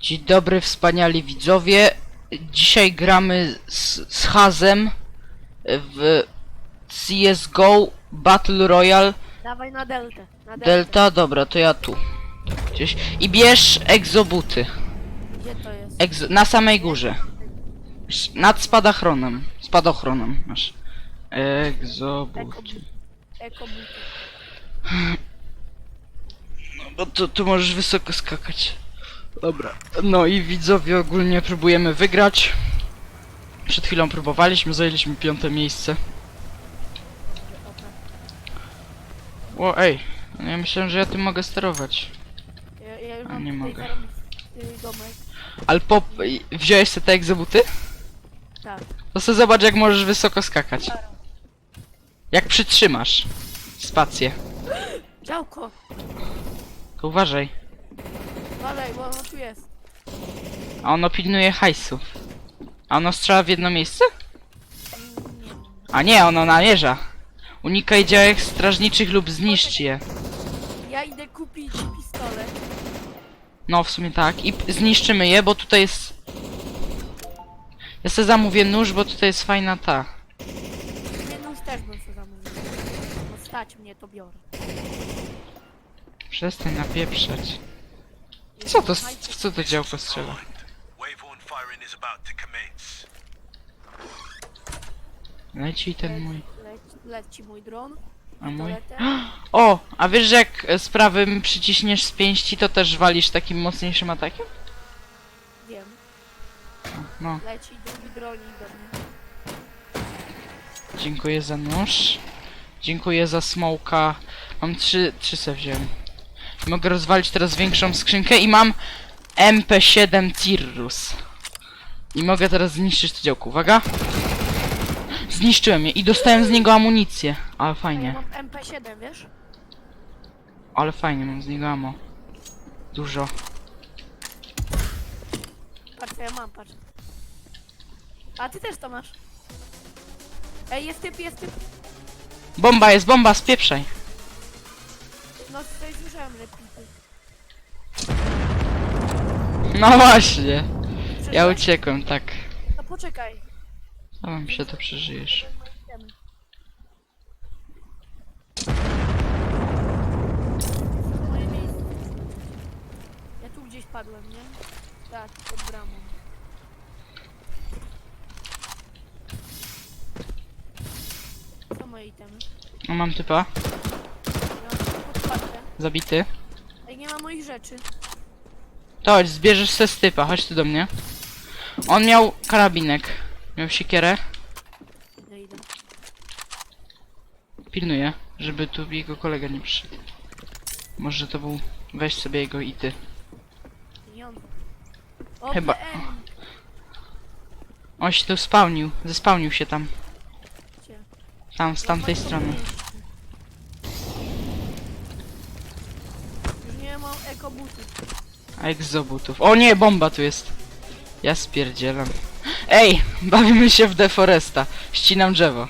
Dzień dobry, wspaniali widzowie. Dzisiaj gramy z, z Hazem w CSGO Battle Royale Dawaj na deltę. Na deltę. Delta. Dobra, to ja tu. Gdzieś. I bierz egzobuty. Gdzie to jest? Egzo na samej górze. Nad spadochronem. Spadochronem masz. Egzobuty. Ekobuty. Bo tu, tu możesz wysoko skakać. Dobra. No i widzowie ogólnie próbujemy wygrać. Przed chwilą próbowaliśmy, zajęliśmy piąte miejsce. O ej, no ja myślałem, że ja tym mogę sterować. Ja, ja już A, mam nie tutaj mogę. domek. Ale pop... wziąłeś sobie te egzobuty? Tak. To sobie zobacz jak możesz wysoko skakać. Jak przytrzymasz spację. Działko! To uważaj. Dalej, bo ono tu jest. A ono pilnuje hajsów. A ono strzela w jedno miejsce? Nie. A nie, ono namierza. Unikaj działek strażniczych lub zniszcz je. Ja idę kupić pistolet. No, w sumie tak. I p- zniszczymy je, bo tutaj jest... Ja sobie zamówię nóż, bo tutaj jest fajna ta. Nie, no już też bym sobie zamówił. No stać mnie, to biorę. Przestań napieprzać. Co to, w co to działko strzela? Leci ten mój. Leci, leci mój dron. A mój? O! A wiesz, że jak z prawym przyciśniesz z pięści, to też walisz takim mocniejszym atakiem? Wiem. No, Leci drugi dronik do mnie. dziękuję za nóż. Dziękuję za smoka. Mam trzy, trzy se wziąłem. Mogę rozwalić teraz większą skrzynkę i mam MP7 Cirrus. I mogę teraz zniszczyć to działko. Uwaga! Zniszczyłem je i dostałem z niego amunicję. Ale ja fajnie. mam MP7, wiesz? Ale fajnie, mam z niego ammo. Dużo. Patrz, ja mam, patrz. A ty też to masz. Ej, jest typ, jest typ. Bomba jest, bomba, spieprzaj. No tutaj słyszałem repity. No właśnie. Ja uciekłem, tak. No poczekaj. Zastanawiam się, to przeżyjesz. Moje miejsce. Ja tu gdzieś padłem, nie? Tak, pod bramą. Co moje itemy? No mam typa. Ja. Zabity. Ej, nie ma moich rzeczy. To chodź, zbierzesz se stypa, chodź tu do mnie. On miał karabinek. Miał siekierę. Idę, idę. Pilnuję, żeby tu jego kolega nie przyszedł. Może to był... Weź sobie jego i ty. O, Chyba- PM. On się tu spawnił. Zespawnił się tam. Gdzie? Tam, z tamtej strony. Już nie mam ekobutów. A egzobutów. O nie, bomba tu jest. Ja spierdzielam. Ej, bawimy się w deforesta. Ścinam drzewo.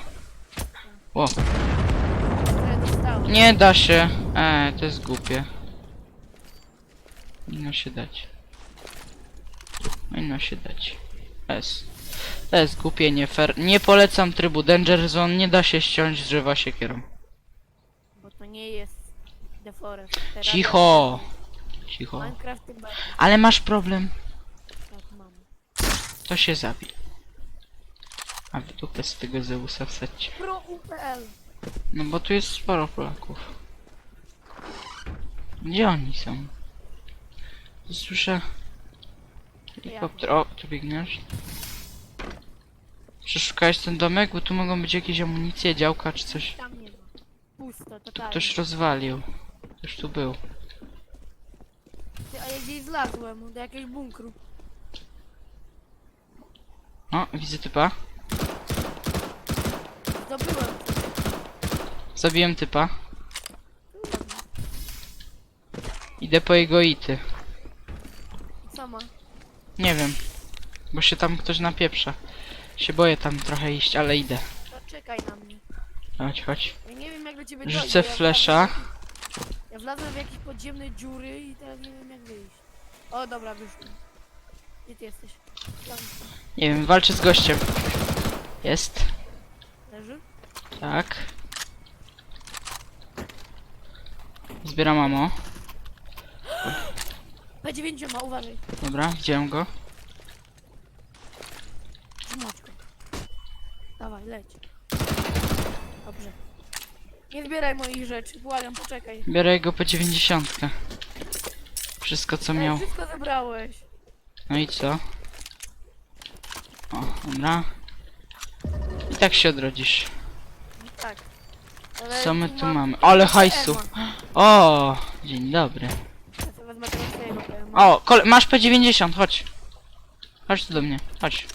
O, które dostałem. nie da się. Eee, to jest głupie. Powinno się dać. Powinno się dać. S. To jest głupie, nie fair. Nie polecam trybu Danger Zone, nie da się ściąć drzewa siekierą. Bo to nie jest The Forest. Teraz Cicho! Cicho. Minecraft tym bardziej. Ale masz problem. Tak mam. To się zabi. A w dupę z tego Zeusa wsadźcie. Pro UPL. No bo tu jest sporo Polaków. Gdzie oni są? Słyszę... Helikopter. O, tu biegniesz. Przeszukałeś ten domek? Bo tu mogą być jakieś amunicje, działka czy coś. Tam nie ma. Pusto, Tu totalnie. ktoś rozwalił. Ktoś tu był. Gdzieś zlazłem do jakiegoś bunkru. O, widzę typa. Zdobyłem. Zabiłem typa. Idę po jego ity. I Co ma? Nie wiem. Bo się tam ktoś napieprza. Się boję tam trochę iść, ale idę. To czekaj na mnie. Chodź, chodź. Ja nie wiem jak do ciebie Rzucę ja flesza. wlazłem- Ja wlazłem w jakieś podziemne dziury i teraz nie wiem jak wyjść. O dobra, wyszłem. Gdzie ty jesteś? Tam Nie wiem, walczę z gościem. Jest. leży? Tak. Zbieram mamo. P9 ma, uważaj. Dobra, widziałem go. Zmocz go. Dawaj, leć. Dobrze. Nie zbieraj moich rzeczy, błagam, poczekaj. Biorę jego po 90. Wszystko co Ej, miał. wszystko. No i co? O, dobra. I tak się odrodzisz. Tak. Ale Co my tu mam- mamy? Ale hajsu. O, dzień dobry. Ja sobie wezmę tego swojego PM. O, kole masz P90, chodź. Chodź tu do mnie, chodź.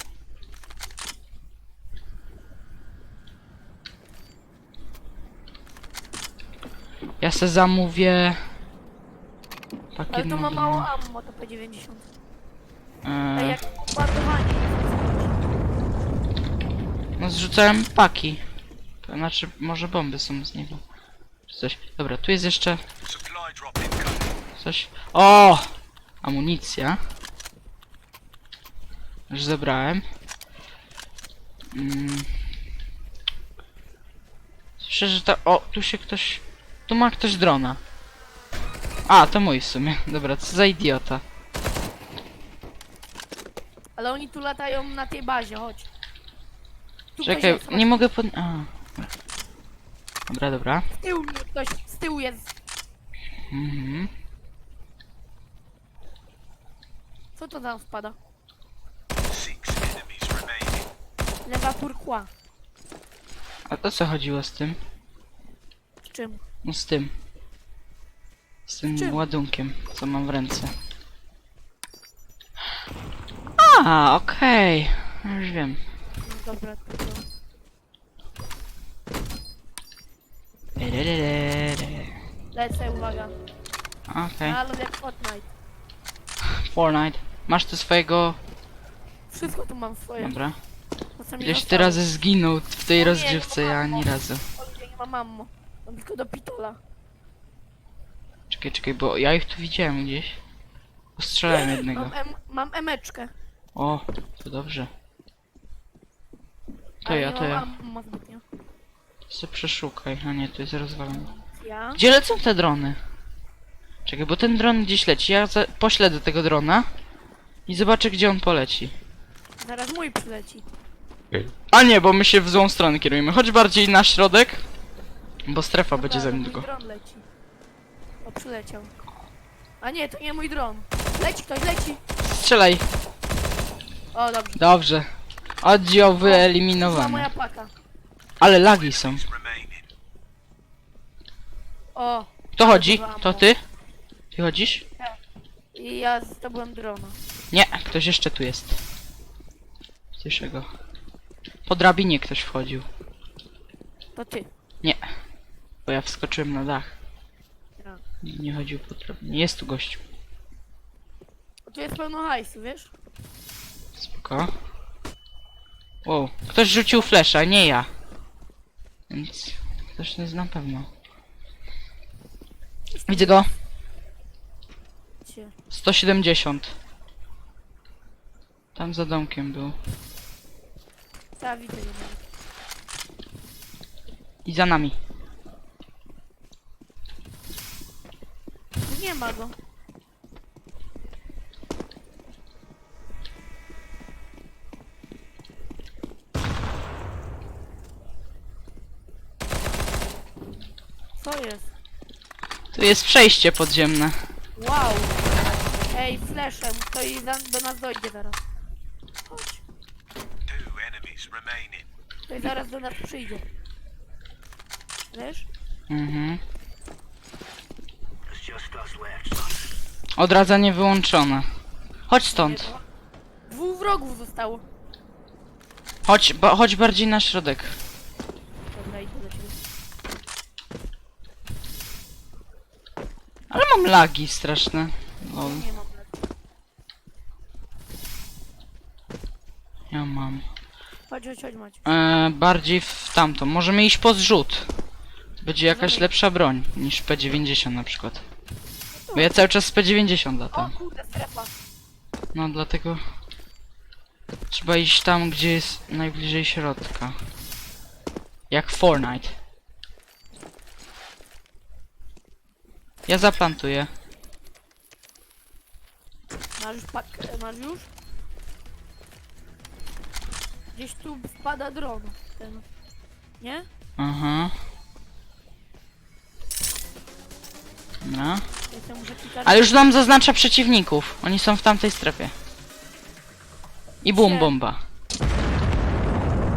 Ja se zamówię... Pakiet Ale to ma mało ammo, to P90. Ej, Eee, jak ładowanie. no zrzucałem paki. To znaczy, może bomby są z niego. Czy coś. Dobra, tu jest jeszcze Supply drop incoming. coś. O! Amunicja. Już zebrałem. Mm. Słyszę, że ta... O, tu się ktoś... Tu ma ktoś drona. A, to mój w sumie. Dobra, co za idiota. Ale oni tu latają na tej bazie, chodź. Tu Czekaj, ktoś jest, nie mogę pod... A. Dobra, dobra. Z tyłu mnie ktoś, z tyłu jest. Mhm. Co to tam remaining. Lewa turkła. A to co chodziło z tym? Z czym? No z tym. Z tym czym? ładunkiem, co mam w ręce. A, okej. Już wiem. No dobra, to to... Lecę, uwaga. Okej. Ale jak Fortnite. Fortnite. Masz tu swojego... Wszystko tu mam swoje. Dobra. To co mi Ileś ty zostało. razy zginął w tej nie, ja mam ani razu. O, nie mam ammo. Mam tylko do pitola. Czekaj, czekaj, bo ja ich tu widziałem gdzieś. Postrzelałem jednego. Mam, em, mam emeczkę. O, to dobrze. To ale ja, nie to mam ja. ammo zbytnio. Se przeszukaj. A nie, to jest rozwalone. Ja? Gdzie lecą te drony? Czekaj, bo ten dron gdzieś leci. Ja za- pośledzę tego drona i zobaczę, gdzie on poleci. Zaraz mój przyleci. A nie, bo my się w złą stronę kierujemy. Chodź bardziej na środek, bo strefa będzie za Dobra, niedługo. Dron leci. Przyleciał. A nie, to nie mój dron. Leci ktoś, leci. Strzelaj. O, dobrze. Dobrze. Oddział To wyeliminowany. moja paka. Ale lagi są. O, Kto chodzi? To ty? Ty chodzisz? i ja zdobyłem drona. Nie, ktoś jeszcze tu jest. Słyszę go. Po drabinie ktoś wchodził. To ty. Nie. Bo ja wskoczyłem na dach. Nie, nie chodził po drabinie. Jest tu gościu. Tu jest pełno hajsu, wiesz? Spoko. Wow. Ktoś rzucił flesza, nie ja. Więc ktoś to jest na pewno. Widzę go. Cię. 170. Tam za domkiem był. Ta, widzę go. I za nami. Nie ma go. Co jest? Tu jest przejście podziemne. Wow! Ej, flashem, to i do nas dojdzie zaraz. Chodź, Two enemies remaining. to i zaraz do nas przyjdzie. Wiesz? Mhm. Odradzanie wyłączone. Chodź stąd. Dwóch wrogów zostało. Chodź, ba chodź bardziej na środek. Dobra, idę do ciebie. Ale mam lagi straszne. Lol. Nie mam lat. Ja mam. Chodź, chodź, chodź, Maciu. E, bardziej w tamtą. Możemy iść po zrzut. Będzie jakaś lepsza broń niż P90 na przykład. Bo ja cały czas z P90 O latam. kurde, strefa. No dlatego Trzeba iść tam, gdzie jest najbliżej środka. Jak Fortnite. Ja zaplantuję. Masz już pakę, masz już? Gdzieś tu wpada dron. Ten. Nie? Aha. Dobra. Jestem muszę kilka Ale już nam zaznacza przeciwników. Oni są w tamtej strefie. I bum Gdzie? bomba.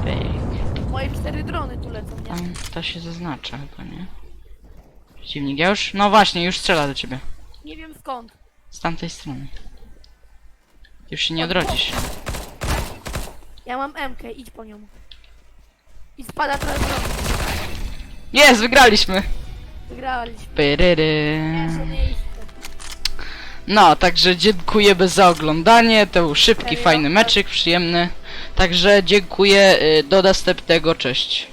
Pyk. Moje cztery drony tu lecą, nie? Tam to się zaznacza chyba, nie? Przeciwnik, ja już... No właśnie, już strzela do ciebie. Nie wiem skąd. Z tamtej strony. Już się nie odrodzisz. Ja mam MK, idź po nią. I spada teraz dron. Jest, wygraliśmy! Wygraliśmy. Pyryry. Miejsce. No, także dziękujemy za oglądanie. To był szybki, fajny meczyk, przyjemny. Także dziękuję. y, Do następnego. Cześć.